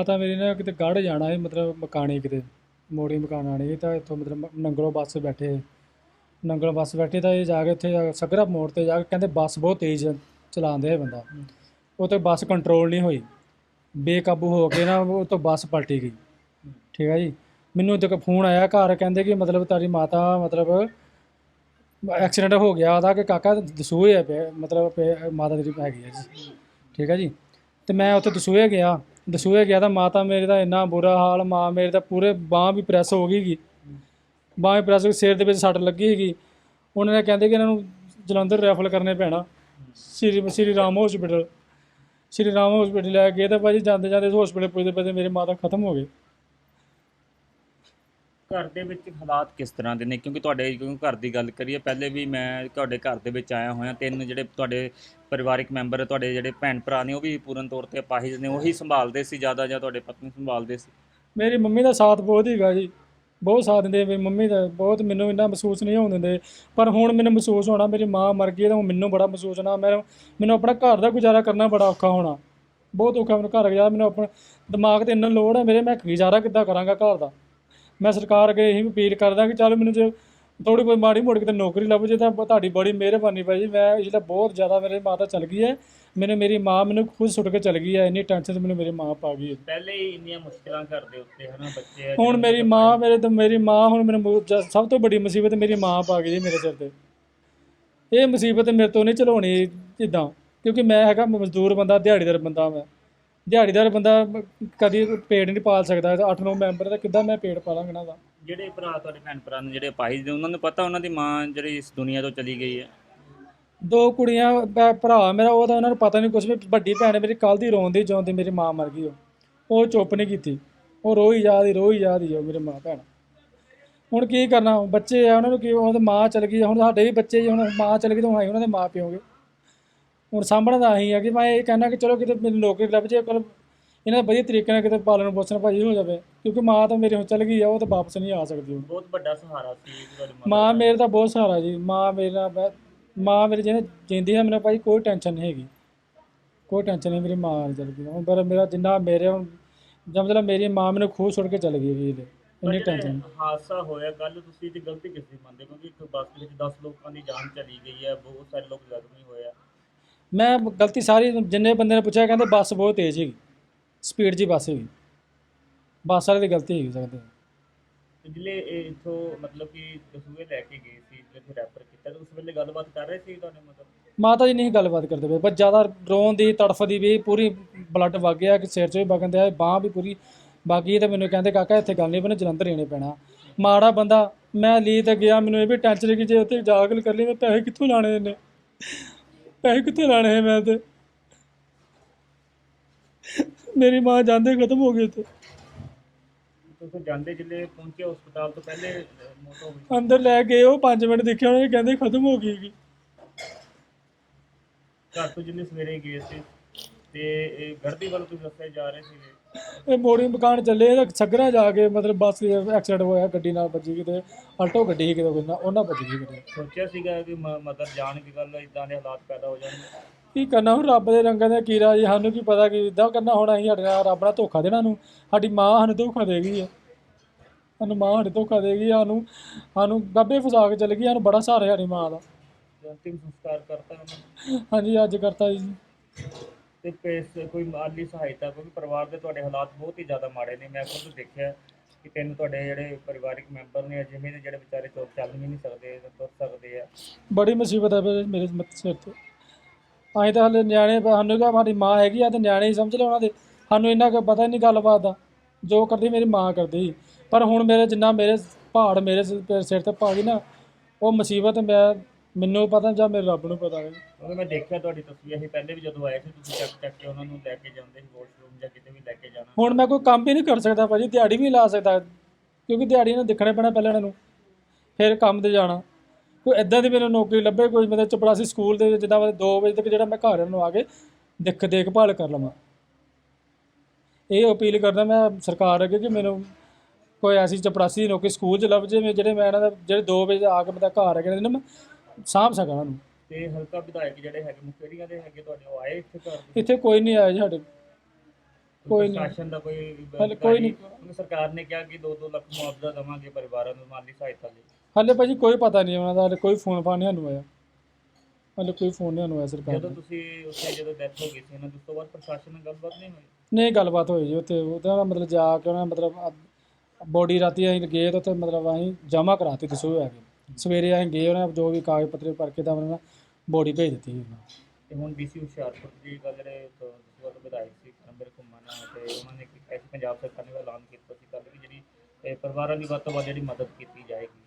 ਮਾਤਾ ਮੇਰੀ ਨੇ ਕਿਤੇ ਗੜ ਜਾਣਾ ਸੀ, ਮਤਲਬ ਮਕਾਣੇ ਕਿਤੇ, ਮੋੜੀ ਮਕਾਨ ਆਣੀ ਤਾਂ ਇੱਥੋਂ ਮਤਲਬ ਨੰਗਲੋਂ ਬੱਸ ਬੈਠੇ ਨੰਗਲੋਂ ਬੱਸ ਬੈਠੇ ਤਾਂ ਇਹ ਜਾ ਕੇ ਉੱਥੇ ਜਾ ਕੇ ਸਗਰਾ ਮੋੜ ਤੇ ਜਾ ਕੇ ਕਹਿੰਦੇ ਬੱਸ ਬਹੁਤ ਤੇਜ਼ ਚਲਾਉਂਦੇ ਹੈ ਬੰਦਾ। ਉਹ ਤੇ ਬੱਸ ਕੰਟਰੋਲ ਨਹੀਂ ਹੋਈ। ਬੇਕਾਬੂ ਹੋ ਕੇ ਨਾ ਉਹ ਤੋਂ ਬੱਸ ਪਲਟੀ ਗਈ। ਠੀਕ ਹੈ ਜੀ? ਮੈਨੂੰ ਜਦੋਂ ਫੋਨ ਆਇਆ ਘਰ ਕਹਿੰਦੇ ਕਿ ਮਤਲਬ ਤਾਰੀ ਮਾਤਾ ਮਤਲਬ ਐਕਸੀਡੈਂਟ ਹੋ ਗਿਆ ਉਹਦਾ ਕਿ ਕਾਕਾ ਦਸੂਹੇ ਹੈ ਪਿਆ ਮਤਲਬ ਪਿਆ- ਮਾਤਾ ਤੇਰੀ ਹੈਗੀ ਹੈ ਜੀ। ਠੀਕ ਹੈ ਜੀ? ਤੇ ਮੈਂ ਉੱਥੇ ਦਸੂਹੇ ਗਿਆ। ਦਸੂਹੇ ਗਿਆ ਤਾਂ ਮਾਤਾ ਮੇਰੇ ਦਾ ਇੰਨਾ ਬੁਰਾ ਹਾਲ, ਮਾਂ ਮੇਰੇ ਦਾ ਪੂਰੇ ਬਾਹ ਵੀ ਪ੍ਰੈਸ ਹੋ ਗਈ ਗੀ। ਬਾਹ ਵੀ ਪ੍ਰੈਸ ਸਿਰ ਦੇ ਵਿੱਚ ਸੱਟ ਲੱਗੀ ਹੈਗੀ ਉਹਨਾਂ ਨੇ ਕਹਿੰਦੇ ਕਿ ਇਹਨਾਂ ਨੂੰ ਜਲੰਧਰ ਰੈਫਰ ਕਰਨੇ ਪੈਣਾ। ਸ੍ਰੀ ਸ੍ਰੀ ਰਾਮ ਹਸਪੀਟਲ ਸ੍ਰੀ ਰਾਮ ਹਸਪੀਟਲ ਲੈ ਕੇ ਗਏ ਤਾਂ ਭਾਜੀ ਜਾਂਦੇ ਜਾਂਦੇ ਹਸਪੀਟਲ ਪੁੱਜਦੇ ਪੁੱਜਦੇ ਮੇਰੇ ਮਾਤਾ ਖਤਮ ਹੋ ਗਏ। ਘਰ ਦੇ ਵਿੱਚ ਹਾਲਾਤ ਕਿਸ ਤਰ੍ਹਾਂ ਦੇ ਨੇ? ਕਿਉਂਕਿ ਤੁਹਾਡੇ ਕਿਉਂਕਿ ਘਰ ਦੀ ਗੱਲ ਕਰੀਏ, ਪਹਿਲੇ ਵੀ ਮੈਂ ਤੁਹਾਡੇ ਘਰ ਦੇ ਵਿੱਚ ਆਇਆ ਹੋਇਆ। ਤਿੰਨ ਜਿਹੜੇ ਤੁਹਾਡੇ ਪਰਿਵਾਰਿਕ ਮੈਂਬਰ, ਤੁਹਾਡੇ ਜਿਹੜੇ ਭੈਣ ਭਰਾ ਨੇ, ਉਹ ਵੀ ਪੂਰਨ ਤੌਰ ਤੇ ਅਪਾਹਿਜ ਨੇ। ਉਹੀ ਸੰਭਾਲਦੇ ਸੀ ਜ਼ਿਆਦਾ ਜਾਂ ਤੁਹਾਡੇ ਪਤਨੀ ਸੰਭਾਲਦੇ ਸੀ? ਮੇਰੀ ਮੰਮੀ ਦਾ ਸਾਥ ਬਹੁਤ ਹੀਗਾ ਜੀ। ਬਹੁਤ ਸਾਥ ਦਿੰਦੇ ਮੇਰੀ ਮੰਮੀ ਦਾ ਬਹੁਤ ਮੈਨੂੰ ਇੰਨਾ ਮਹਿਸੂਸ ਨਹੀਂ ਹੋਣ ਦਿੰਦੇ। ਪਰ ਹੁਣ ਮੈਨੂੰ ਮਹਿਸੂਸ ਹੋਣਾ, ਮੇਰੀ ਮਾਂ ਮਰ ਗਈ ਤਾਂ ਹੁਣ ਮੈਨੂੰ ਬੜਾ ਮਹਿਸੂਸ ਹੋਣਾ। ਮੈਨੂੰ ਮੈਨੂੰ ਆਪਣਾ ਘਰ ਦਾ ਗੁਜ਼ਾਰਾ ਕਰਨਾ ਬੜਾ ਔਖਾ ਹੋਣਾ। ਬਹੁਤ ਔਖਾ ਮੈਨੂੰ ਘਰ ਗੁਜ਼ਾਰਾ ਮੈਨੂੰ ਆਪਣਾ ਦਿਮਾਗ ਤੇ ਇੰਨਾ ਲੋੜ ਹੈ ਮੇਰੇ, ਮੈਂ ਗੁਜ਼ਾਰਾ ਕਿੱਦਾਂ ਕਰਾਂਗਾ ਘਰ ਦਾ? ਮੈਂ ਸਰਕਾਰ ਅੱਗੇ ਇਹੀ ਅਪੀਲ ਕਰਦਾ ਕਿ ਚੱਲ ਮੈਨੂੰ ਜੇ ਥੋੜੀ ਕੋਈ ਮਾੜੀ ਮੋਟੀ ਕਿਤੇ ਨੌਕਰੀ ਲੱਭ ਜੇ ਤਾਂ ਤੁਹਾਡੀ ਬੜੀ ਮਿਹਰਬਾਨੀ ਭਾਈ ਜੀ। ਮੈਂ ਜਿਹੜਾ ਬਹੁਤ ਜ਼ਿਆਦਾ ਮੇਰੇ ਮਾਤਾ ਚਲ ਗਈ ਹੈ। ਮੈਨੂੰ ਮੇਰੀ ਮਾਂ ਮੈਨੂੰ ਖੁਦ ਸੁੱਟ ਕੇ ਚਲ ਗਈ ਹੈ। ਇੰਨੀ ਟੈਨਸ਼ਨ ਮੈਨੂੰ ਮੇਰੀ ਮਾਂ ਪਾ ਗਈ ਹੈ। ਪਹਿਲੇ ਹੀ ਇੰਨੀਆਂ ਮੁਸ਼ਕਲਾਂ ਘਰ ਦੇ ਉੱਤੇ ਹਨਾ ਬੱਚੇ ਹੁਣ ਮੇਰੀ ਮਾਂ ਮੇਰੇ ਤੇ ਮੇਰੀ ਮਾਂ ਹੁਣ ਮੈਨੂੰ ਸਭ ਤੋਂ ਵੱਡੀ ਮੁਸੀਬਤ ਮੇਰੀ ਮਾਂ ਪਾ ਗਈ ਜੀ ਮੇਰੇ ਸਿਰ ਤੇ। ਇਹ ਮੁਸੀਬਤ ਮੇਰੇ ਤੋਂ ਨਹੀਂ ਚਲਾਉਣੀ ਇਦਾਂ ਕਿਉਂਕਿ ਮੈਂ ਹੈਗਾ ਮਜ਼ਦੂਰ ਬੰਦਾ ਦਿਹਾੜੀਦਾਰ ਬੰਦਾ ਮੈਂ। ਦਿਹਾੜੀਦਾਰ ਬੰਦਾ ਕਦੀ ਪੇਟ ਨਹੀਂ ਪਾਲ ਸਕਦਾ 8-9 ਮੈਂਬਰ ਦਾ ਕਿੱਦਾਂ ਮੈਂ ਪੇਟ ਪਾਲਾਂਗਾ ਇਹਨਾਂ ਦਾ? ਜਿਹੜੇ ਭਰਾ ਤੁਹਾਡੇ ਭੈਣ ਭਰਾ ਨੇ ਜਿਹੜੇ ਅਪਾਹਿਜ ਨੇ ਉਹਨਾਂ ਨੂੰ ਪਤਾ ਉਹਨਾਂ ਦੀ ਮਾਂ ਜਿਹੜੀ ਇਸ ਦੁਨੀਆ ਤੋਂ ਚਲੀ ਗਈ ਹੈ? ਦੋ ਕੁੜੀਆਂ ਭੈ- ਭਰਾ ਮੇਰਾ ਉਹ ਤਾਂ ਉਹਨਾਂ ਨੂੰ ਪਤਾ ਨਹੀਂ ਕੁਝ ਵੀ ਵੱਡੀ ਭੈਣ ਮੇਰੀ ਕੱਲ ਦੀ ਰੋਂਦੀ ਜਿਉਂਦੀ ਮੇਰੀ ਮਾਂ ਮਰ ਗਈ ਉਹ। ਉਹ ਚੁੱਪ ਨਹੀਂ ਕੀਤੀ। ਉਹ ਰੋਈ ਜਾਂਦੀ ਰੋਈ ਜਾਂਦੀ ਉਹ ਮੇਰੀ ਮਾਂ ਭੈਣ। ਹੁਣ ਕੀ ਕਰਨਾ ਬੱਚੇ ਆ ਉਹਨਾਂ ਨੂੰ ਕੀ ਉਹਨਾਂ ਦੀ ਮਾਂ ਚਲ ਗਈ ਹੁਣ ਸਾਡੇ ਵੀ ਬੱਚੇ ਜੀ ਹੁਣ ਮਾਂ ਚਲ ਗਈ ਤਾਂ ਹੁਣ ਅਸੀਂ ਉਹਨਾਂ ਦੇ ਮਾਂ ਪਿਓਗੇ ਹੁਣ ਸਾਂਭਣਾ ਤਾਂ ਅਸੀਂ ਆ ਕਿ ਮੈਂ ਇਹ ਕਹਿਣਾ ਕਿ ਚਲੋ ਕਿਤੇ ਮੈਨੂੰ ਨੌਕਰੀ ਲੱਭ ਜੇ ਕੋਲ ਇਹਨਾਂ ਦਾ ਵਧੀਆ ਤਰੀਕੇ ਨਾਲ ਕਿਤੇ ਪਾਲਣ ਪੋਸ਼ਣ ਭਾਜੀ ਹੋ ਜਾਵੇ ਕਿਉਂਕਿ ਮਾਂ ਤਾਂ ਮੇਰੇ ਹੁਣ ਚਲ ਗਈ ਆ ਉਹ ਤਾਂ ਵਾਪਸ ਨਹੀਂ ਆ ਸਕਦੀ ਹੁਣ। ਬਹੁਤ ਵੱਡਾ ਸਹਾਰਾ ਸੀ ਤੁਹਾਡੀ ਮਾਂ ਮਾਂ ਮੇਰੇ ਦਾ ਬਹੁਤ ਸਹਾਰਾ ਜੀ ਮਾਂ ਮੇਰੇ ਨਾਲ ਬੈ- ਮਾਂ ਮੇਰੇ ਜਿਹਨੇ ਜਿੰਦੀ ਹੈ ਮੈਨੂੰ ਭਾਈ ਕੋਈ ਟੈਨਸ਼ਨ ਨਹੀਂ ਹੈਗੀ। ਕੋਈ ਟੈਨਸ਼ਨ ਨਹੀਂ ਮੇਰੀ ਮਾਂ ਚੱਲ ਗਈ। ਹੁਣ ਪਰ ਮੇਰਾ ਜਿੰਨਾ ਮੇਰੇ ਹੁਣ ਜਦ ਮਤਲਬ ਮੇਰੀ ਮਾਂ ਮੈਨੂੰ ਖੂਹ ਛੱਡ ਕੇ ਚਲ ਗਈ ਵੀ ਇਹਦੇ ਇੰਨੀ ਟੈਨਸ਼ਨ ਹਾਦਸਾ ਹੋਇਆ ਕੱਲ ਤੁਸੀਂ ਤੇ ਗਲਤੀ ਕਿਸ ਦੀ ਮੰਨਦੇ ਕਿਉਂਕਿ ਇੱਕ ਬੱਸ ਦੇ ਵਿੱਚ 10 ਲੋਕਾਂ ਦੀ ਜਾਨ ਚਲੀ ਗਈ ਹੈ ਬਹੁਤ ਸਾਰੇ ਲੋਕ ਜ਼ਖਮੀ ਹੋਏ ਆ। ਮੈਂ ਗਲਤੀ ਸਾਰੀ ਜਿੰਨੇ ਬੰਦੇ ਨੇ ਪੁੱਛਿਆ ਕਹਿੰਦੇ ਬੱਸ ਬਹੁਤ ਤੇਜ਼ ਹੈਗੀ ਸਪੀਡ ਜੀ ਬੱਸ ਹੈਗੀ ਬੱਸ ਵਾਲੇ ਦੀ ਗਲਤੀ ਹੈਗੀ ਸਕਦੇ ਤੇ ਜਿਹੜੇ ਇਹ ਇੱਥੋਂ ਮਤਲਬ ਕਿ ਦਸੂਏ ਲੈ ਕੇ ਗਏ ਸੀ ਜਿੱਥੇ ਰੈਫਰ ਕੀਤਾ ਤੇ ਉਸ ਵੇਲੇ ਗੱਲਬਾਤ ਕਰ ਰਹੇ ਸੀ ਤੁਹਾਡੇ ਮਤਲਬ? ਮਾਤਾ ਜੀ ਨਹੀਂ ਗੱਲਬਾਤ ਕਰਦੇ ਪਏ ਪਰ ਜ਼ਿਆਦਾ ਰੋਣ ਦੀ ਤੜਫਦੀ ਵੀ ਪੂਰੀ ਬਲੱਡ ਵਗ ਗਿਆ ਕਿ ਸਿਰ 'ਚ ਵੀ ਵਗਣ ਦਿਆ ਬਾਹ ਵੀ ਪੂਰੀ ਬਾਕੀ ਤੇ ਮੈਨੂੰ ਕਹਿੰਦੇ ਕਾਕਾ ਇੱਥੇ ਗੱਲ ਨਹੀਂ ਬਣੇ ਜਲੰਧਰ ਇਹਨੇ ਪੈਣਾ। ਮਾੜਾ ਬੰਦਾ ਮੈਂ ਲਈ ਤੇ ਗਿਆ ਮੈਨੂੰ ਇਹ ਵੀ ਟੈਨਸ਼ਨ ਕਿ ਜੇ ਉੱਥੇ ਜਾ ਕੇ ਕਰ ਲਈ ਮੈਂ ਪੈਸੇ ਕਿੱਥੋਂ ਲਾਣੇ ਨੇ ਪੈਸੇ ਕਿੱਥੇ ਲਾਣੇ ਹੈ ਮੈਂ ਤੇ? ਮੇਰੀ ਮਾਂ ਜਾਂਦੇ ਖਤਮ ਹੋ ਗਈ ਉੱਥੇ। ਤੁਸੀਂ ਜਾਂਦੇ ਜਿਲੇ ਪਹੁੰਚੇ ਹਸਪਤਾਲ ਤੋਂ ਪਹਿਲੇ ਮੌਤ ਹੋ ਗਈ। ਅੰਦਰ ਲੈ ਗਏ ਉਹ 5 ਮਿੰਟ ਦੇਖਿਆ ਉਹਨਾਂ ਨੇ ਕਹਿੰਦੇ ਖਤਮ ਹੋ ਗਈ। ਘਰ ਤੋਂ ਜਿਲੇ ਸਵੇਰੇ ਗਏ ਸੀ। ਤੇ ਇਹ ਗੜਦੀ ਵੱਲ ਤੁਸੀਂ ਦੱਸਿਆ ਜਾ ਰਹੇ ਸੀ ਇਹ ਮੋੜੀ ਮਕਾਨ ਚੱਲੇ ਇਹ ਸਗਰਾ ਜਾ ਕੇ ਮਤਲਬ ਬੱਸ ਐਕਸੀਡੈਂਟ ਹੋਇਆ ਗੱਡੀ ਨਾਲ ਵੱਜੀ ਕਿਤੇ ਆਲਟੋ ਗੱਡੀ ਸੀ ਕਿਤੇ ਉਹਨਾਂ ਉਹਨਾਂ ਵੱਜ ਕਿਤੇ। ਸੋਚਿਆ ਸੀਗਾ ਕਿ ਮਦਰ ਜਾਣ ਕੀ ਗੱਲ ਇਦਾਂ ਦੇ ਹਾਲਾਤ ਪੈਦਾ ਹੋ ਜਾਣਗੇ। ਕੀ ਕਰਨਾ ਹੁਣ ਰੱਬ ਦੇ ਰੰਗਾਂ ਦਾ ਕੀਰਾ ਜੀ ਸਾਨੂੰ ਕੀ ਪਤਾ ਕਿ ਇਦਾਂ ਕਰਨਾ ਹੋਣਾ ਅਸੀਂ ਸਾਡੇ ਨਾਲ ਰੱਬ ਨਾਲ ਧੋਖਾ ਦੇਣਾ ਨੂੰ ਸਾਡੀ ਮਾਂ ਸਾਨੂੰ ਧੋਖਾ ਦੇ ਗਈ ਹੈ ਸਾਨੂੰ ਮਾਂ ਸਾਡੇ ਧੋਖਾ ਦੇ ਗਈ ਸਾਨੂੰ ਸਾਨੂੰ ਗੱਬੇ ਫਸਾ ਕੇ ਚਲ ਗਈ ਸਾਨੂੰ ਬੜਾ ਸਹਾਰਾ ਸਾਡੀ ਮਾਂ ਦਾ। ਅੰਤਿਮ ਸੰਸਕਾਰ ਕਰਤਾ ਹਾਂਜੀ ਅੱਜ ਕਰਤਾ ਜੀ। ਤੇ ਪੈਸ ਕੋਈ ਮਾਲੀ ਸਹਾਇਤਾ, ਕਿਉਂਕਿ ਪਰਿਵਾਰ ਦੇ ਤੁਹਾਡੇ ਹਾਲਾਤ ਬਹੁਤ ਹੀ ਜ਼ਿਆਦਾ ਮਾੜੇ ਨੇ। ਮੈਂ ਖੁਦ ਦੇਖਿਆ ਕਿ ਤਿੰਨ ਤੁਹਾਡੇ ਜਿਹੜੇ ਪਰਿਵਾਰਿਕ ਮੈਂਬਰ ਨੇ ਜਿਵੇਂ ਦੇ ਜਿਹੜੇ ਵਿਚਾਰੇ ਤੋਂ ਚੱਲ ਵੀ ਨਹੀਂ ਸਕਦੇ, ਤੁਰ ਸਕਦੇ ਆ। ਬੜੀ ਮੁਸੀਬਤ ਹੈ ਮੇਰੇ ਮੇਰੇ ਮੱਥੇ ਸਿਰ ਤੇ। ਅਸੀਂ ਤਾਂ ਹਲੇ ਨਿਆਣੇ ਸਾਨੂੰ ਕਿਹਾ ਸਾਡੀ ਮਾਂ ਹੈਗੀ ਆ, ਤੇ ਨਿਆਣੇ ਹੀ ਸਮਝ ਲਓ ਉਹਨਾਂ ਦੇ। ਸਾਨੂੰ ਇੰਨਾ ਕੁ ਪਤਾ ਹੀ ਨਹੀਂ ਗੱਲਬਾਤ ਦਾ, ਜੋ ਕਰਦੀ ਮੇਰੀ ਮਾਂ ਕਰਦੀ। ਸੀ। ਪਰ ਹੁਣ ਮੇਰੇ ਜਿੰਨਾ ਮੇਰੇ ਪਹਾੜ ਮੇਰੇ ਸਿਰ ਸਿਰ ਤੇ ਪਾ ਗਈ ਨਾ, ਉਹ ਮੁਸੀਬਤ ਮੈਂ ਮੈਨੂੰ ਪਤਾ ਜਾਂ ਮੇਰੇ ਰੱਬ ਨੂੰ ਪਤਾ ਹੈ। ਕਿਉਂਕਿ ਮੈਂ ਦੇਖਿਆ ਤੁਹਾਡੀ ਤਸਵੀਰ ਸੀ ਪਹਿਲੇ ਵੀ ਜਦੋਂ ਆਏ ਸੀ ਤੁਸੀਂ ਚੱਕ ਚੱਕ ਕੇ ਉਹਨਾਂ ਨੂੰ ਲੈ ਕੇ ਜਾਂਦੇ ਸੀ ਵਾਸ਼ਰੂਮ ਜਾਂ ਕਿਤੇ ਵੀ ਲੈ ਕੇ ਜਾਣਾ। ਹੁਣ ਮੈਂ ਕੋਈ ਕੰਮ ਵੀ ਨਹੀਂ ਕਰ ਸਕਦਾ ਭਾਜੀ ਦਿਹਾੜੀ ਵੀ ਲਾ ਸਕਦਾ ਕਿਉਂਕਿ ਦਿਹਾੜੀ ਨੂੰ ਦੇਖਣਾ ਪੈਣਾ ਪਹਿਲਾਂ ਇਹਨਾਂ ਨੂੰ। ਫਿਰ ਕੰਮ ਤੇ ਜਾਣਾ। ਕੋਈ ਇਦਾਂ ਦੀ ਮੈਨੂੰ ਨੌਕਰੀ ਲੱਭੇ ਕੋਈ ਮਤਲਬ ਚਪੜਾਸੀ ਸਕੂਲ ਦੇ ਵਿੱਚ ਜਿੱਦਾਂ 2 ਵਜੇ ਤੱਕ ਜਿਹੜਾ ਮੈਂ ਘਰ ਨੂੰ ਆ ਕੇ ਦੇਖ ਦੇਖਭਾਲ ਕਰ ਲਵਾਂ। ਇਹ ਅਪੀਲ ਕਰਦਾ ਮੈਂ ਸਰਕਾਰ ਅੱਗੇ ਕਿ ਮੈਨੂੰ ਕੋਈ ਐਸੀ ਚਪੜਾਸੀ ਨੌਕਰੀ ਸਕੂਲ 'ਚ ਲੱਭ ਜੇ ਜਿਹੜੇ ਮੈਂ ਇਹਨਾਂ ਦਾ ਜਿਹੜੇ 2 ਵਜੇ ਆ ਕੇ ਮੈਂ ਘਰ ਆ ਕੇ ਨਾ ਮੈਂ ਸਾਂਭ ਸਕਾਂ ਉਹਨਾਂ। ਨੂੰ ਤੇ ਹਲਕਾ ਵਿਧਾਇਕ ਜਿਹੜੇ ਹੈਗੇ ਮੁਖੇਰੀਆਂ ਦੇ ਹੈਗੇ ਤੁਹਾਡੇ? ਉਹ ਆਏ ਇੱਥੇ ਘਰ ਦੇ? ਇੱਥੇ ਕੋਈ ਨਹੀਂ ਆਇਆ ਜੀ ਸਾਡੇ। ਕੋਈ ਨਹੀਂ। ਪ੍ਰਸ਼ਾਸਨ ਦਾ ਕੋਈ ਹਾਲੇ ਕੋਈ ਨਹੀਂ। ਕਿਉਂਕਿ ਸਰਕਾਰ ਨੇ ਕਿਹਾ ਕਿ 2-2 ਲੱਖ ਮੁਆਵਜ਼ਾ ਦੇਵਾਂਗੇ ਪਰਿਵਾਰਾਂ ਨੂੰ ਮਾਲੀ ਸਹਾਇਤਾ ਲਈ। ਹਾਲੇ ਭਾਜੀ ਕੋਈ ਪਤਾ ਨਹੀਂ ਉਹਨਾਂ ਦਾ ਹਾਲੇ ਕੋਈ ਫੋਨ ਫਾਨ ਨਹੀਂ ਸਾਨੂੰ ਆਇਆ। ਹਾਲੇ ਕੋਈ ਫੋਨ ਨਹੀਂ ਸਾਨੂੰ ਆਇਆ ਸਰਕਾਰ ਜਦੋਂ ਦਾ। ਤੁਸੀਂ ਉੱਥੇ ਜਦੋਂ ਡੈਥ ਹੋ ਗਈ ਸੀ ਇਹਨਾਂ ਦੀ ਉਸ ਤੋਂ ਬਾਅਦ ਪ੍ਰਸ਼ਾਸਨ ਨਾਲ ਗੱਲਬਾਤ ਨਹੀਂ ਹੋਈ? ਨਹੀਂ ਗੱਲਬਾਤ ਹੋਈ ਜੀ ਉੱਥੇ। ਉਹਦਾ ਮਤਲਬ ਜਾ ਕੇ ਉਹਨਾਂ ਮਤਲਬ ਬੋਡੀ ਰਾਤੀ ਅਸੀਂ ਗਏ ਤਾਂ ਉੱਥੇ ਮਤਲਬ ਅਸੀਂ ਜਮ੍ਹਾਂ ਕਰਾਤੀ ਦਸੂ ਆ ਕੇ। ਸਵੇਰੇ ਅਸੀਂ ਗਏ ਉਹਨਾਂ ਜੋ ਵੀ ਕਾਗਜ਼ ਪੱਤਰ ਭਰ ਕੇ ਤਾਂ ਉਹਨਾਂ ਬੋਡੀ ਭੇਜ ਦਿੱਤੀ ਸੀ। ਤੇ ਹੁਣ ਡੀਸੀ ਹੁਸ਼ਿਆਰਪੁਰ ਦੀ ਗੱਲ ਜਿਹੜੇ ਤੋਂ ਵਿਧਾਇਕ ਸੀ ਕਰਮਵੀਰ ਘੁੰਮਣ ਤੇ ਉਹਨਾਂ ਨੇ ਇੱਕ ਐਸੀ ਪੰਜਾਬ ਸਰਕਾਰ ਨੇ ਐਲਾਨ ਕੀਤਾ ਸੀ ਕੱਲ੍ਹ ਵੀ ਜਿਹੜੀ ਇਹ ਪਰਿਵਾਰਾਂ ਦੀ ਵੱਧ ਤੋਂ ਵੱਧ ਜਿਹੜੀ ਮਦਦ ਕੀਤੀ ਜਾਏਗੀ।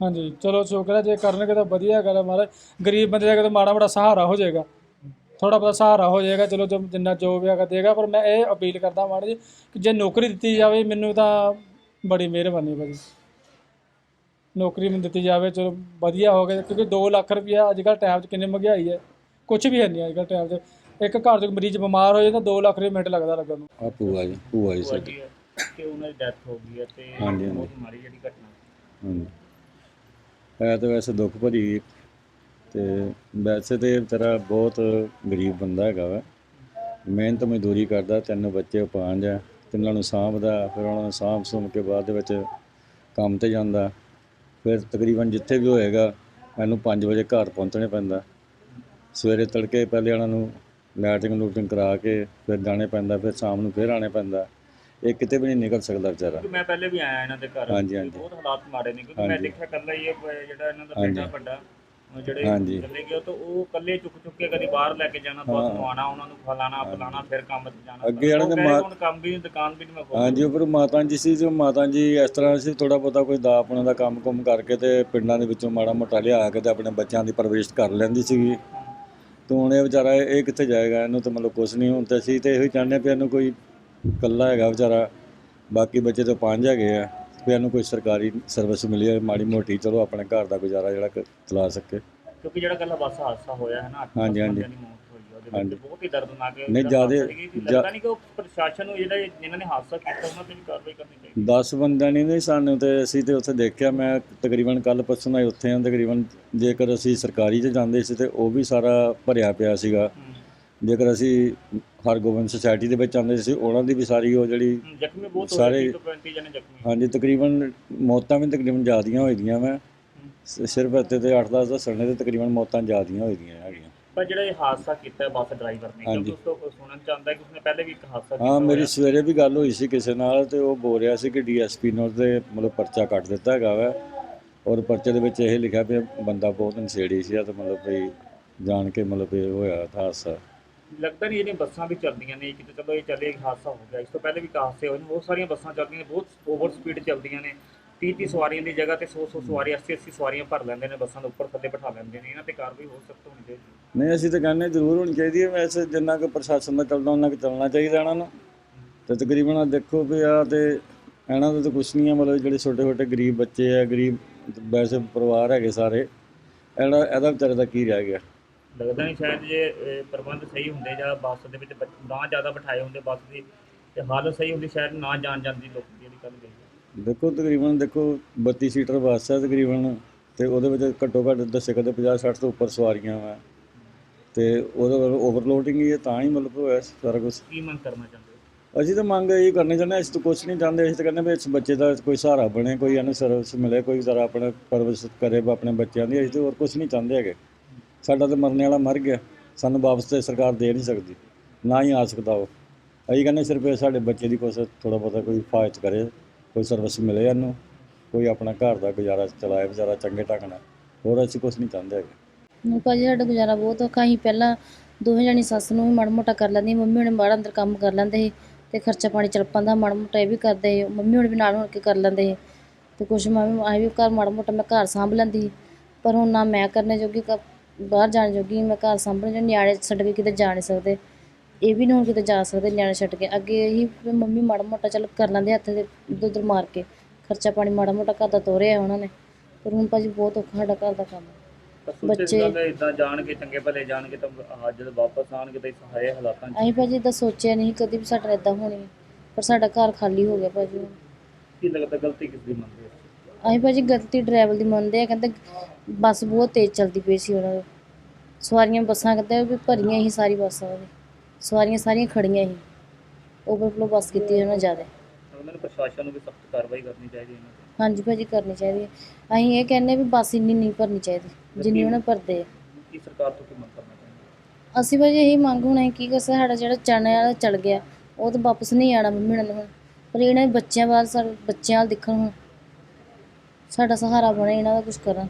ਹਾਂਜੀ ਚਲੋ ਸ਼ੁਕਰ ਹੈ ਜੇ ਕਰਨਗੇ ਤਾਂ ਵਧੀਆ ਗੱਲ ਹੈ ਮਹਾਰਾਜ ਗਰੀਬ ਬੰਦੇ ਦਾ ਕਿਤੇ ਮਾੜਾ ਮਾੜਾ ਸਹਾਰਾ ਹੋ ਜਾਏਗਾ। ਥੋੜਾ ਬਹੁਤਾ ਸਹਾਰਾ ਹੋ ਜਾਏਗਾ ਚਲੋ ਜੋ ਜਿੰਨਾ ਜੋ ਵੀ ਹੈਗਾ ਦੇਗਾ ਪਰ ਮੈਂ ਇਹ ਅਪੀਲ ਕਰਦਾ ਮਾੜਾ ਜੀ ਕਿ ਜੇ ਨੌਕਰੀ ਦਿੱਤੀ ਜਾਵੇ ਮੈਨੂੰ ਤਾਂ ਬੜੀ ਮਿਹਰਬਾਨੀ ਭਾਜੀ। ਨੌਕਰੀ ਮੈਨੂੰ ਦਿੱਤੀ ਜਾਵੇ ਚਲੋ ਵਧੀਆ ਹੋ ਗਿਆ ਕਿਉਂਕਿ 2 ਲੱਖ ਰੁਪਇਆ ਅੱਜ ਕੱਲ੍ਹ ਟਾਈਮ 'ਚ ਕਿੰਨੀ ਮਹਿੰਗਾਈ ਹੈ। ਕੁਝ ਵੀ ਹੈ ਨਹੀਂ ਅੱਜ ਕੱਲ੍ਹ ਟਾਈਮ 'ਚ। ਇੱਕ ਘਰ 'ਚ ਮਰੀਜ਼ ਬਿਮਾਰ ਹੋ ਜਾਏ ਤਾਂ 2 ਲੱਖ ਰੁਪਏ ਮਿੰਟ ਲੱਗਦਾ ਲੱਗਣ ਨੂੰ। ਆ ਭੂਆ ਜੀ ਭੂਆ ਜੀ ਸਾਡੀ ਉਹਨਾਂ ਦੀ ਡੈਥ ਹੋ ਗਈ ਹੈ ਤੇ ਹਾਂਜੀ, ਹਾਂਜੀ। ਬਹੁਤ ਮਾੜੀ ਜਿਹੜੀ ਘਟਨਾ। ਹਾਂਜੀ। ਹੈ ਤਾਂ ਵੈਸੇ ਦੁੱਖ ਭਰੀ ਤੇ ਵੈਸੇ ਤੇ ਤੇਰਾ ਬਹੁਤ ਗਰੀਬ ਬੰਦਾ ਹੈਗਾ ਵਾ। ਮਿਹਨਤ ਮਜ਼ਦੂਰੀ ਕਰਦਾ ਤਿੰਨ ਬੱਚੇ ਪੰਜ ਆ। ਤਿੰਨਾਂ ਨੂੰ ਸਾਂਭਦਾ ਫਿਰ ਉਹਨਾਂ ਨੂੰ ਸਾਂਭ ਸੁੰਭ ਕੇ ਬਾਅਦ ਦੇ ਵਿੱਚ ਕੰਮ ਤੇ ਜਾਂਦਾ। ਫਿਰ ਤਕਰੀਬਨ ਜਿੱਥੇ ਵੀ ਹੋਏਗਾ ਮੈਨੂੰ 5 ਵਜੇ ਘਰ ਪਹੁੰਚਣੇ ਪੈਂਦਾ ਸਵੇਰੇ ਤੜਕੇ ਪਹਿਲੇ ਉਹਨਾਂ ਨੂੰ ਲੈਟਰਿੰਗ ਲੂਟਿੰਗ ਕਰਾ ਕੇ ਫਿਰ ਜਾਣੇ ਪੈਂਦਾ ਫਿਰ ਸ਼ਾਮ ਨੂੰ ਫਿਰ ਆਣੇ ਪੈਂਦਾ ਇਹ ਕਿਤੇ ਵੀ ਨਹੀਂ ਨਿਕਲ ਸਕਦਾ ਵਿਚਾਰਾ ਮੈਂ ਪਹਿਲੇ ਵੀ ਆਇਆ ਇਹਨਾਂ ਦੇ ਘਰ ਹਾਂਜੀ, ਹਾਂਜੀ। ਬਹੁਤ ਹਾਲਾਤ ਮਾੜੇ ਨੇ ਕਿਉਂਕਿ ਮੈਂ। ਦੇਖਿਆ ਕੱਲਾ ਹੀ ਇਹ ਜਿਹੜਾ ਇਹਨਾਂ ਦਾ। ਬੇਟਾ ਵੱਡਾ ਜਿਹੜੇ ਹਾਂਜੀ। ਚਲੇ ਗਏ ਤਾਂ ਉਹ ਕੱਲੇ ਚੁੱਕ ਚੁੱਕ ਕੇ ਕਦੀ ਬਾਹਰ ਲੈ ਕੇ ਜਾਣਾ ਬਸ। ਨਵਾਉਣਾ ਉਹਨਾਂ ਨੂੰ ਖਵਾਉਣਾ ਪਿਲਾਉਣਾ ਫਿਰ ਕੰਮ ਤੇ ਜਾਣਾ। ਅੱਗੇ ਕਹਿ ਰਹੇ ਮਾਂ- ਹੁਣ ਕੰਮ ਵੀ ਦੁਕਾਨ ਵੀ ਨਹੀਂ ਮੈਂ ਹਾਂਜੀ ਉਹ ਫਿਰ ਮਾਤਾ ਜੀ ਸੀ ਜੋ ਮਾਤਾ ਜੀ ਇਸ ਤਰ੍ਹਾਂ ਸੀ ਥੋੜਾ ਬਹੁਤਾ ਕੋਈ ਦਾ ਆਪਣਾ ਦਾ ਕੰਮ ਕੁਮ ਕਰਕੇ ਤੇ ਪਿੰਡਾਂ ਦੇ ਵਿੱਚੋਂ ਮਾੜਾ ਮੋਟਾ ਲਿਆ ਕੇ ਤੇ ਆਪਣੇ ਬੱਚਿਆਂ ਦੀ ਪਰਵਰਿਸ਼ ਕਰ ਲੈਂਦੀ ਸੀਗੀ। ਤੇ ਹੁਣ ਇਹ ਵਿਚਾਰਾ ਇਹ ਕਿੱਥੇ ਜਾਏਗਾ? ਇਹਨੂੰ ਤਾਂ ਮਤਲਬ ਕੁਝ ਨਹੀਂ ਹੁਣ ਤੇ ਅਸੀਂ ਤੇ ਇਹੋ ਹੀ ਚਾਹੁੰਦੇ ਹਾਂ ਵੀ ਇਹਨੂੰ ਕੋਈ ਇਕੱਲਾ ਹੈਗਾ ਵਿਚਾਰਾ ਬਾਕੀ ਬੱਚੇ ਤਾਂ ਪੰਜ ਹੈਗੇ ਆ। ਵੀ ਇਹਨੂੰ ਕੋਈ ਸਰਕਾਰੀ ਸਰਵਿਸ ਮਿਲੀ ਹੈ ਮਾੜੀ ਮੋਟੀ ਚਲੋ ਆਪਣੇ ਘਰ ਦਾ ਗੁਜ਼ਾਰਾ ਜਿਹੜਾ ਕ- ਚਲਾ ਸਕੇ ਕਿਉਂਕਿ ਜਿਹੜਾ ਕੱਲਾ ਬੱਸ ਹਾਦਸਾ ਹੋਇਆ ਹੈ ਨਾ ਅੱਠ ਹਾਂਜੀ, ਹਾਂਜੀ। ਬੰਦਿਆਂ ਦੀ ਮੌਤ ਹੋਈ ਹੈ ਉਹਦੇ ਵਿੱਚ ਹਾਂਜੀ। ਬਹੁਤ ਹੀ ਦਰਦਨਾਕ ਹੈ ਨਹੀਂ, ਜ਼ਿਆਦੇ- ਜ਼ਿਆ- ਲੱਗਦਾ ਨਹੀਂ ਕਿ ਉਹ ਪ੍ਰਸ਼ਾਸਨ ਨੂੰ ਜਿਹੜਾ ਜਿਨ੍ਹਾਂ ਨੇ ਹਾਦਸਾ ਕੀਤਾ ਉਹਨਾਂ ਤੇ ਵੀ ਕਾਰਵਾਈ ਕਰਨੀ ਚਾਹੀਦੀ 10 ਬੰਦਿਆਂ ਨੇ ਨਹੀਂ ਸਾਨੂੰ ਤੇ ਅਸੀਂ ਤੇ ਉੱਥੇ ਦੇਖਿਆ ਮੈਂ ਤਕਰੀਬਨ ਕੱਲ ਪਰਸੋਂ ਦਾ ਹੀ ਉੱਥੇ ਹਾਂ ਤਕਰੀਬਨ ਜੇਕਰ ਅਸੀਂ ਸਰਕਾਰੀ 'ਚ ਜਾਂਦੇ ਸੀ ਤੇ ਉਹ ਵੀ ਸਾਰਾ ਭਰਿਆ ਪਿਆ ਸੀਗਾ ਹੂੰ। ਜੇਕਰ ਅਸੀਂ ਹਰਗੋਬਿੰਦ ਸੁਸਾਇਟੀ ਦੇ ਵਿੱਚ ਆਉਂਦੇ ਸੀ ਉਹਨਾਂ ਦੀ ਵੀ ਸਾਰੀ ਉਹ ਜਿਹੜੀ ਜ਼ਖਮੀ ਬਹੁਤ ਸਾਰੇ- 30 ਤੋਂ 35 ਜਣੇ ਜ਼ਖਮੀ ਹੋਏ। ਹਾਂਜੀ ਤਕਰੀਬਨ ਮੌਤਾਂ ਵੀ ਤਕਰੀਬਨ ਜ਼ਿਆਦੀਆਂ ਹੋਈਆਂ ਮੈਂ ਸਿਰਫ ਇੱਥੇ ਤੇ 8-10 ਦੱਸਣ ਨੇ ਤੇ ਤਕਰੀਬਨ ਮੌਤਾਂ ਜ਼ਿਆਦੀਆਂ ਹੋਈਆਂ ਹੈਗੀਆਂ ਪਰ ਜਿਹੜਾ ਇਹ ਹਾਦਸਾ ਕੀਤਾ ਹੈ ਬੱਸ ਡਰਾਈਵਰ ਨੇ ਕਿਉਂਕਿ ਹਾਂਜੀ। ਉਸ ਤੋਂ ਸੁਣਨ ਚ ਆਉਂਦਾ ਹੈ ਕਿ ਉਸਨੇ ਪਹਿਲੇ ਵੀ ਇੱਕ ਹਾਦਸਾ ਕੀਤਾ ਹਾਂ ਮੇਰੀ ਹੋਇਆ। ਸਵੇਰੇ ਵੀ ਗੱਲ ਹੋਈ ਸੀ ਕਿਸੇ ਨਾਲ ਤੇ ਉਹ ਬੋਲ ਰਿਹਾ ਸੀ ਕਿ ਡੀਐਸਪੀ ਨੇ ਉਹਦੇ ਮਤਲਬ ਪਰਚਾ ਕੱਟ ਦਿੱਤਾ ਹੈਗਾ ਵਾ ਔਰ ਪਰਚੇ ਦੇ ਵਿੱਚ ਇਹ ਲਿਖਿਆ ਵੀ ਬੰਦਾ ਬਹੁਤ ਨਸ਼ੇੜੀ ਸੀ ਤੇ ਮਤਲਬ ਵੀ ਜਾਣ ਕੇ ਮਤਲਬ ਵੀ ਇਹ ਹੋਇਆ ਹਾਦਸਾ ਲੱਗਦਾ ਨਹੀਂ ਜਿਹੜੀਆਂ ਬੱਸਾਂ ਵੀ ਚੱਲਦੀਆਂ ਨੇ, ਕਿਤੇ ਚਲੋ ਇਹ ਚੱਲੇ, ਇੱਕ ਹਾਦਸਾ ਹੋ ਗਿਆ। ਇਸ ਤੋਂ ਪਹਿਲੇ ਵੀ ਇੱਕ ਹਾਦਸੇ ਹੋਏ ਨੇ, ਬਹੁਤ ਸਾਰੀਆਂ ਬੱਸਾਂ ਚੱਲਦੀਆਂ ਨੇ, ਬਹੁਤ ਓਵਰ ਸਪੀਡ ਚੱਲਦੀਆਂ ਨੇ। 30 30 ਸਵਾਰੀਆਂ ਦੀ ਜਗ੍ਹਾ ਤੇ 100 100 ਸਵਾਰੀ 80 80 ਸਵਾਰੀਆਂ ਭਰ ਲੈਂਦੇ ਨੇ ਬੱਸਾਂ ਦੇ ਉੱਪਰ, ਥੱਲੇ ਬਿਠਾ ਲੈਂਦੇ ਨੇ। ਇਹਨਾਂ ਤੇ ਕਾਰਵਾਈ ਹੋ ਸਖਤ ਹੋਣੀ ਚਾਹੀਦੀ ਨਹੀਂ, ਅਸੀਂ ਤਾਂ ਕਹਿੰਦੇ ਜ਼ਰੂਰ ਹੋਣੀ ਚਾਹੀਦੀ ਹੈ। ਵੈਸੇ ਜਿੰਨਾ ਕੁ ਪ੍ਰਸ਼ਾਸਨ ਦਾ ਚੱਲਦਾ ਉਹਨਾਂ ਕੁ ਚੱਲਣਾ ਚਾਹੀਦਾ ਇਹਨਾਂ ਨੂੰ। ਤੇ ਤਕਰੀਬਨ ਦੇਖੋ ਵੀ ਆ ਤੇ ਇਹਨਾਂ ਦਾ ਤਾਂ ਕੁਝ ਨਹੀਂ ਆ ਮਤਲਬ ਜਿਹੜੇ ਛੋਟੇ ਛੋਟੇ ਗਰੀਬ ਬੱਚੇ ਆ, ਗਰੀਬ ਵੈਸੇ ਪਰਿਵਾਰ ਹੈਗੇ ਸਾਰੇ। ਇਹਦਾ ਇਹਦਾ ਵਿਚਾਰੇ ਦਾ ਕੀ ਰਹਿ ਗਿਆ। ਲੱਗਦਾ ਨਹੀਂ ਸ਼ਾਇਦ ਜੇ ਪ੍ਰਬੰਧ ਸਹੀ ਹੁੰਦੇ ਜਾਂ ਬੱਸ ਦੇ ਵਿੱਚ ਨਾ ਜ਼ਿਆਦਾ ਬਿਠਾਏ ਹੁੰਦੇ ਬੱਸ ਦੀ ਤੇ ਹਾਲਤ ਸਹੀ ਹੁੰਦੀ ਸ਼ਾਇਦ ਨਾ ਜਾਣ ਜਾਂਦੀ ਲੋਕ ਜਿਹੜੀ ਕੱਲ ਗਈ। ਦੇਖੋ ਤਕਰੀਬਨ ਦੇਖੋ 32 ਸੀਟਰ ਬੱਸ ਹੈ ਤਕਰੀਬਨ ਤੇ ਉਹਦੇ ਵਿੱਚ ਘੱਟੋ ਘੱਟ ਦੱਸੇ ਕਦੇ 50 60 ਤੋਂ ਉੱਪਰ ਸਵਾਰੀਆਂ ਵਾ। ਤੇ ਉਹਦੇ ਵੱਲ ਓਵਰਲੋਡਿੰਗ ਹੀ ਹੈ ਤਾਂ ਹੀ ਮਤਲਬ ਹੋਇਆ ਸਾਰਾ ਕੁਝ ਕੀ ਮੰਗ ਕਰਨਾ ਚਾਹੁੰਦੇ ਅਸੀਂ ਤਾਂ ਮੰਗ ਇਹ ਕਰਨੀ ਚਾਹੁੰਦੇ ਅਸੀਂ ਤਾਂ ਕੁਝ ਨਹੀਂ ਚਾਹੁੰਦੇ ਅਸੀਂ ਤਾਂ ਕਹਿੰਦੇ ਵੀ ਇਸ ਬੱਚੇ ਦਾ ਕੋਈ ਸਹਾਰਾ ਬਣੇ ਕੋਈ ਇਹਨੂੰ ਸਰਵਿਸ ਮਿਲੇ ਕੋਈ ਜ਼ਰਾ ਆਪਣਾ ਪਰਵਰਿਸ਼ ਕਰੇ ਆਪਣੇ ਬੱਚਿਆਂ ਦੀ ਅਸੀਂ ਤਾਂ ਹੋਰ ਕੁਝ ਨਹੀਂ ਚਾਹੁੰਦੇ ਹੈਗੇ। ਸਾਡਾ ਤਾਂ ਮਰਨੇ ਵਾਲਾ ਮਰ ਗਿਆ। ਸਾਨੂੰ ਵਾਪਸ ਤੇ ਸਰਕਾਰ ਦੇ ਨਹੀਂ ਸਕਦੀ। ਨਾ ਹੀ ਆ ਸਕਦਾ ਉਹ। ਅਸੀਂ ਕਹਿੰਦੇ ਸਿਰਫ ਸਾਡੇ ਬੱਚੇ ਦੀ ਕੁਛ ਥੋੜਾ ਬਹੁਤਾ ਕੋਈ ਹਿਫਾਜ਼ਤ ਕਰੇ, ਕੋਈ ਸਰਵਿਸ ਮਿਲੇ ਇਹਨੂੰ ਕੋਈ ਆਪਣਾ ਘਰ ਦਾ ਗੁਜ਼ਾਰਾ ਚਲਾਏ ਵਿਚਾਰਾ ਚੰਗੇ ਢੰਗ ਨਾਲ। ਹੋਰ ਅਸੀਂ ਕੁਝ ਨਹੀਂ ਚਾਹੁੰਦੇ ਹੈਗੇ। ਹੁਣ ਭਾਜੀ ਸਾਡਾ ਗੁਜ਼ਾਰਾ ਬਹੁਤ ਔਖਾ ਸੀ। ਪਹਿਲਾਂ ਦੋਵੇਂ ਜਣੀ ਸੱਸ ਨੂੰ ਵੀ ਮਾੜਾ ਮੋਟਾ ਕਰ ਲੈਂਦੀ ਮੰਮੀ ਹੁਣੇ ਬਾਹਰ ਅੰਦਰ ਕੰਮ ਕਰ ਲੈਂਦੇ ਸੀ ਤੇ ਖਰਚਾ ਪਾਣੀ ਚੱਲ ਪੈਂਦਾ ਮਾੜਾ ਮੋਟਾ ਇਹ ਵੀ ਕਰਦੇ ਮੰਮੀ ਹੁਣੇ ਵੀ ਨਾਲ ਹੋ ਕੇ ਕਰ ਲੈਂਦੇ ਸੀ। ਤੇ ਕੁਛ ਮੈਂ ਵੀ ਆਈ ਵੀ ਘਰ ਮਾੜਾ ਮੋਟਾ ਮੈਂ ਘਰ ਸਾਂਭ ਲੈਂਦੀ ਸੀ। ਪਰ ਹੁਣ ਨਾ ਮੈਂ ਕਰਨੇ ਜੋਗੀ ਬਾਹਰ ਜਾਣ ਜੋਗੀ ਮੈਂ ਘਰ ਸਾਂਭਣ ਜੋ ਨਿਆਣੇ ਛੱਡ ਕੇ ਕਿਤੇ ਜਾ ਨਹੀਂ ਸਕਦੇ। ਇਹ ਵੀ ਨਹੀਂ ਹੁਣ ਕਿਤੇ ਜਾ ਸਕਦੇ ਨਿਆਣੇ ਛੱਡ ਕੇ। ਅੱਗੇ ਇਹੀ ਮੰਮੀ ਮਾੜਾ ਮੋਟਾ ਚੱਲ ਕਰ ਲੈਂਦੇ ਹੱਥ ਦੇ ਇੱਧਰ ਉੱਧਰ ਮਾਰ ਕੇ। ਖਰਚਾ ਪਾਣੀ ਮਾੜਾ ਮੋਟਾ ਘਰ ਦਾ ਤੋਰਿਆ ਉਹਨਾਂ ਨੇ। ਪਰ ਹੁਣ ਭਾਜੀ ਬਹੁਤ ਔਖਾ ਸਾਡਾ ਘਰ ਦਾ ਕੰਮ। ਬੱਚੇ- ਇਦਾਂ ਜਾਣਗੇ ਚੰਗੇ ਭਲੇ ਜਾਣਗੇ ਤਾਂ ਜਦੋਂ ਵਾਪਸ ਆਣਗੇ ਤਾਂ ਇਸ ਹਾਏ ਹਾਲਾਤਾਂ 'ਚ ਅਸੀਂ ਭਾਜੀ ਤਾਂ ਸੋਚਿਆ ਨਹੀਂ ਕਦੀ ਵੀ ਸਾਡੇ ਇਦਾਂ ਹੋਣੀ। ਪਰ ਸਾਡਾ ਘਰ ਖਾਲੀ ਹੋ ਗਿਆ ਭਾਜੀ। ਕੀ ਲੱਗਦਾ ਗਲਤੀ ਕਿਸ ਦੀ ਮੰਨਦੇ ਅਸੀਂ ਭਾਜੀ ਗਲਤੀ ਡਰਾਈਵਰ ਦੀ ਮੰਨਦੇ ਆ ਕਹਿੰਦੇ ਬੱਸ ਬਹੁਤ ਤੇਜ਼ ਚੱਲਦੀ ਪਈ ਸੀ ਉਹਨਾਂ ਦੀ। ਸਵਾਰੀਆਂ ਬੱਸਾਂ ਕਹਿੰਦੇ ਵੀ ਭਰੀਆਂ ਹੀ ਸਾਰੀ ਬੱਸਾਂ ਉਹਦੀ ਸਵਾਰੀਆਂ ਸਾਰੀਆਂ ਖੜੀਆਂ ਸੀ। ਓਵਰਫਲੋ ਬੱਸ ਕੀਤੀ ਉਹਨਾਂ ਜ਼ਿਆਦਾ। ਉਹਨਾਂ ਨੂੰ ਪ੍ਰਸ਼ਾਸਨ ਨੂੰ ਵੀ ਸਖਤ ਕਾਰਵਾਈ ਕਰਨੀ ਚਾਹੀਦੀ ਇਹਨਾਂ ਤੇ। ਹਾਂਜੀ ਭਾਜੀ ਕਰਨੀ ਚਾਹੀਦੀ ਹੈ। ਅਸੀਂ ਇਹ ਕਹਿੰਦੇ ਵੀ ਬੱਸ ਇੰਨੀ ਨਹੀਂ ਭਰਨੀ ਚਾਹੀਦੀ ਜਿੰਨੀ ਉਹਨਾਂ ਭਰਦੇ ਆ। ਕੀ ਸਰਕਾਰ ਤੋਂ ਕੀ ਮੰਗ ਕਰਨਾ ਚਾਹੁੰਦੇ? ਅਸੀਂ ਭਾਜੀ ਇਹੀ ਮੰਗ ਹੁਣ ਕੀ ਕਰ ਸਾਡਾ ਜਿਹੜਾ ਚਣੇ ਵਾਲਾ ਚਲ ਗਿਆ ਉਹ ਤਾਂ ਵਾਪਸ ਨਹੀਂ ਆਣਾ ਮੰਮੀ ਨਾਲ ਹੁਣ। ਪਰ ਇਹਨਾਂ ਬੱਚਿਆਂ ਬਾਅਦ ਬੱਚਿਆਂ ਵੱਲ ਦੇਖਣ ਹੁਣ। ਸਾਡਾ ਸਹਾਰਾ ਬਣੇ ਇਹਨਾਂ ਦਾ ਕੁਝ ਕਰਨ।